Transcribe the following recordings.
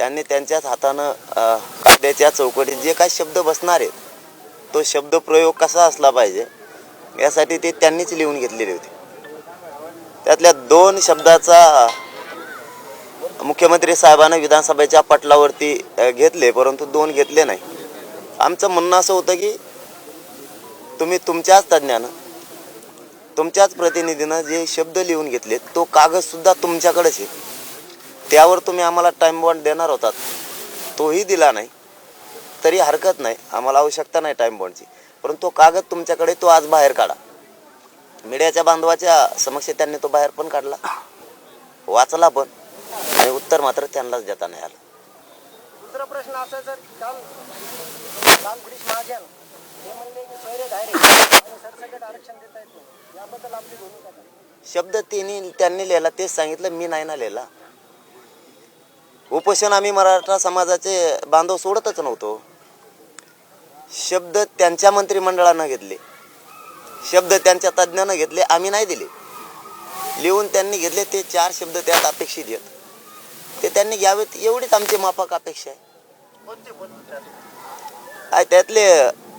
त्यांनी त्यांच्याच हातानं कायद्याच्या चौकटीत जे काही शब्द बसणार आहेत तो शब्द प्रयोग कसा असला पाहिजे यासाठी ते त्यांनीच लिहून घेतलेले होते. त्यातल्या दोन शब्दाचा मुख्यमंत्री साहेबांना विधानसभेच्या पटलावरती घेतले परंतु दोन घेतले नाही. आमचं म्हणणं असं होतं की तुम्ही तुमच्याच तज्ज्ञानं तुमच्याच प्रतिनिधीनं जे शब्द लिहून घेतले तो कागदसुद्धा तुमच्याकडेच आहे. त्यावर तुम्ही आम्हाला टाईम बॉन्ड देणार होतात. तोही दिला नाही. तरी हरकत नाही. आम्हाला आवश्यकता नाही टाईम बॉन्डची परंतु तो कागद तुमच्याकडे तो आज बाहेर काढा. मीडियाच्या बांधवाच्या समक्ष त्यांनी तो बाहेर पण काढला. वाचला पण. आणि उत्तर मात्र त्यांनाच देता नाही आलं. दुसरा प्रश्न असा आहे, सर काल काल गिरीश महाजन हे म्हणले की सोयरे डायरेक्ट आणि सरसकट आरक्षण देता येत नाही. याबद्दल आपली भूमिका काय? शब्द त्यांनी त्यांनी लिहिला तेच सांगितलं मी नाही ना लिहिला. उपोषण आम्ही मराठा समाजाचे बांधव सोडतच नव्हतो. शब्द त्यांच्या मंत्रिमंडळानं घेतले. शब्द त्यांच्या तज्ज्ञानं घेतले आम्ही नाही दिले. लिहून त्यांनी घेतले ते चार शब्द त्यात अपेक्षित आहेत. ते त्यांनी घ्यावेत एवढीच आमची माफक अपेक्षा आहे. त्यातले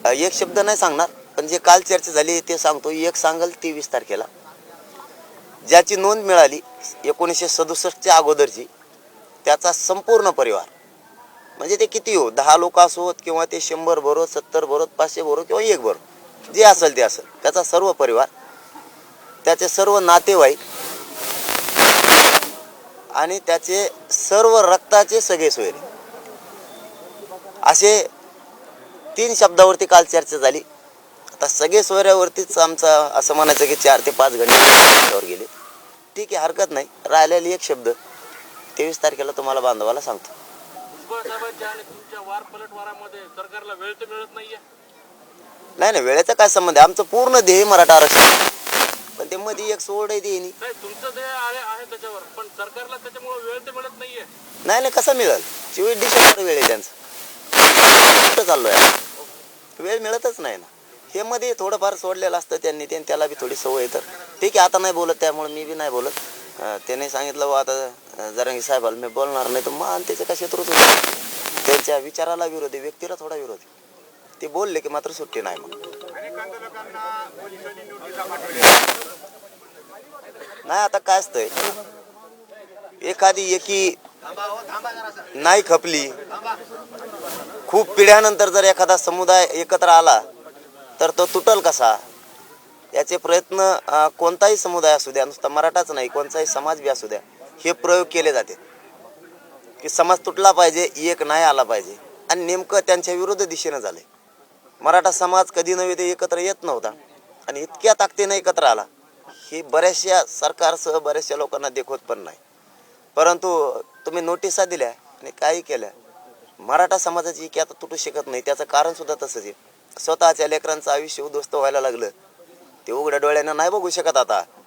एक शब्द नाही सांगणार पण जे काल चर्चा झाली ते सांगतो. एक सांगल तेवीस तारखेला. ज्याची नोंद मिळाली एकोणीसशे सदुसष्टच्या अगोदरची त्याचा संपूर्ण परिवार. म्हणजे ते किती हो? दहा लोक असोत किंवा ते शंभर भरोत सत्तर बरोत पाचशे बरोत किंवा एक बरोत जे असेल ते असेल. त्याचा सर्व परिवार त्याचे सर्व नातेवाईक आणि त्याचे सर्व रक्ताचे सगळे सोयरे. असे तीन शब्दावरती काल चर्चा झाली. आता सगळे सोयऱ्यावरतीच आमचा असं म्हणायचं की चार ते पाच घंटे गेले. ठीक आहे हरकत नाही. राहिलेली एक शब्द. तेवीस तारखेला तुम्हाला बांधवाला सांगतो. नाही नाही वेळेचा काय संबंध आहे? आमचं पूर्ण ध्येय मराठा आरक्षण. पण ते मध्ये एक सोड आहे नाही. नाही नाही कसा मिळेल? चोवीस डिसेंबर वेळ आहे त्यांचं. कुठं चाललोय? वेळ मिळतच नाही ना. हे मध्ये थोडंफार सोडलेलं असतं त्यांनी त्याला बी थोडी सवय तर. ठीक आहे आता नाही बोलत त्यामुळे मी बी नाही बोलत. त्याने सांगितलं बा आता जरा जरांगी साहेबाला मी बोलणार नाही तर मान त्याच्या का शत्रूच होते. त्यांच्या विचाराला विरोध आहे व्यक्तीला थोडा विरोध. आहे ते बोलले की मात्र सुट्टी नाही मग. नाही आता काय असतंय? एखादी एकी नाही खपली खूप पिढ्यानंतर जर एखादा समुदाय एकत्र आला तर तो तुटल कसा? याचे प्रयत्न कोणताही समुदाय असू द्या नुसता मराठाच नाही कोणताही समाज बी असू द्या हे प्रयोग केले जाते. की समाज तुटला पाहिजे एक नाही आला पाहिजे. आणि नेमकं त्यांच्या विरुद्ध दिशेनं झालंय. मराठा समाज कधी नव्हे ते एकत्र येत नव्हता. आणि इतक्या ताकदीनं एकत्र आला हे बऱ्याचशा सरकारसह बऱ्याचशा लोकांना देखवत पण नाही. परंतु तुम्ही नोटिसा दिल्या आणि काही केल्या. मराठा समाजाची की आता तुटू शकत नाही त्याचं कारण सुद्धा तसंच आहे. स्वतःच्या लेकरांचं आयुष्य उद्ध्वस्त व्हायला लागलं. ते उघड्या डोळ्यानं नाही बघू शकत आता.